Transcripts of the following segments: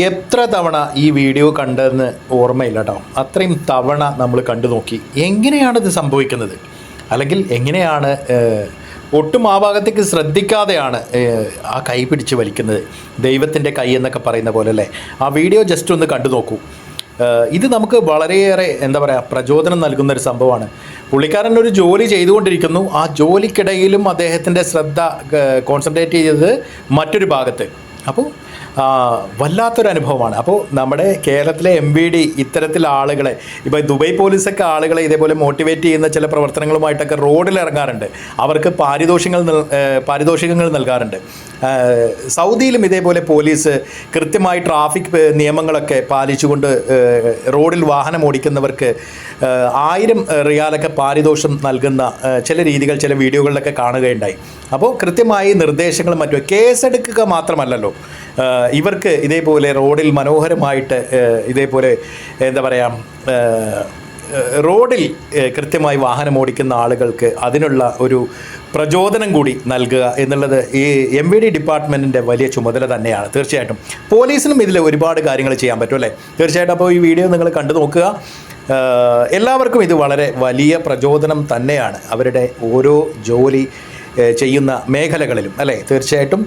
എത്ര തവണ ഈ വീഡിയോ കണ്ടതെന്ന് ഓർമ്മയില്ല കേട്ടോ അത്രയും തവണ നമ്മൾ കണ്ടു നോക്കി. എങ്ങനെയാണ് ഇത് സംഭവിക്കുന്നത്? അല്ലെങ്കിൽ എങ്ങനെയാണ് ഒട്ടും ആ ഭാഗത്തേക്ക് ശ്രദ്ധിക്കാതെയാണ് ആ കൈ പിടിച്ച് വലിക്കുന്നത്? ദൈവത്തിന്റെ കൈ എന്നൊക്കെ പറയുന്ന പോലെ അല്ലേ ആ വീഡിയോ ജസ്റ്റ് ഒന്ന് കണ്ടു നോക്കൂ. ഇത് നമുക്ക് വളരെയേറെ എന്താ പറയുക പ്രചോദനം നൽകുന്ന ഒരു സംഭവമാണ്. പുള്ളിക്കാരൻ ഒരു ജോലി ചെയ്തുകൊണ്ടിരിക്കുന്നു. ആ ജോലിക്കിടയിലും അദ്ദേഹത്തിന്റെ ശ്രദ്ധ കോൺസെൻട്രേറ്റ് ചെയ്തത് മറ്റൊരു ഭാഗത്ത്. അപ്പോൾ വല്ലാത്തൊരു അനുഭവമാണ്. അപ്പോൾ നമ്മുടെ കേരളത്തിലെ എം വി ഡി ഇത്തരത്തിൽ ആളുകളെ ഇപ്പോൾ ദുബൈ പോലീസൊക്കെ ആളുകളെ ഇതേപോലെ മോട്ടിവേറ്റ് ചെയ്യുന്ന ചില പ്രവർത്തനങ്ങളുമായിട്ടൊക്കെ റോഡിൽ ഇറങ്ങാറുണ്ട്. അവർക്ക് പാരിതോഷികങ്ങൾ പാരിതോഷികങ്ങൾ നൽകാറുണ്ട്. സൗദിയിലും ഇതേപോലെ പോലീസ് കൃത്യമായി ട്രാഫിക് നിയമങ്ങളൊക്കെ പാലിച്ചുകൊണ്ട് റോഡിൽ വാഹനം ഓടിക്കുന്നവർക്ക് ആയിരം റിയാലൊക്കെ പാരിതോഷം നൽകുന്ന ചില രീതികൾ ചില വീഡിയോകളിലൊക്കെ കാണുകയുണ്ടായി. അപ്പോൾ കൃത്യമായി നിർദ്ദേശങ്ങളും മറ്റും കേസെടുക്കുക മാത്രമല്ലല്ലോ. ഇവർക്ക് ഇതേപോലെ റോഡിൽ മനോഹരമായിട്ട് ഇതേപോലെ എന്താ പറയുക റോഡിൽ കൃത്യമായി വാഹനം ഓടിക്കുന്ന ആളുകൾക്ക് അതിനുള്ള ഒരു പ്രചോദനം കൂടി നൽകുക എന്നുള്ളത് ഈ എം വി ഡി ഡിപ്പാർട്ട്മെന്റിന്റെ വലിയ ചുമതല തന്നെയാണ് തീർച്ചയായിട്ടും. പോലീസിനും ഇതിൽ ഒരുപാട് കാര്യങ്ങൾ ചെയ്യാൻ പറ്റും അല്ലേ? തീർച്ചയായിട്ടും അപ്പോൾ ഈ വീഡിയോ നിങ്ങൾ കണ്ടു നോക്കുക. എല്ലാവർക്കും ഇത് വളരെ വലിയ പ്രചോദനം തന്നെയാണ്. അവരുടെ ഓരോ ജോലി ചെയ്യുന്ന മേഖലകളിലും അല്ലേ? തീർച്ചയായിട്ടും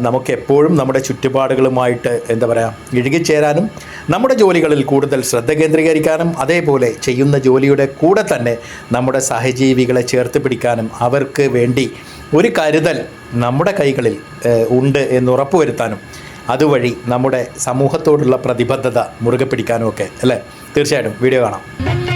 നമുക്ക് എപ്പോഴും നമ്മുടെ ചുറ്റുപാടുകളുമായിട്ട് എന്താ പറയുക ഇഴുകിച്ചേരാനും നമ്മുടെ ജോലികളിൽ കൂടുതൽ ശ്രദ്ധ കേന്ദ്രീകരിക്കാനും അതേപോലെ ചെയ്യുന്ന ജോലിയുടെ കൂടെ തന്നെ നമ്മുടെ സഹജീവികളെ ചേർത്ത് പിടിക്കാനും അവർക്ക് വേണ്ടി ഒരു കരുതൽ നമ്മുടെ കൈകളിൽ ഉണ്ട് എന്ന് ഉറപ്പുവരുത്താനും അതുവഴി നമ്മുടെ സമൂഹത്തോടുള്ള പ്രതിബദ്ധത മുറുകെ പിടിക്കാനും ഒക്കെ അല്ലേ? തീർച്ചയായിട്ടും. വീഡിയോ കാണാം.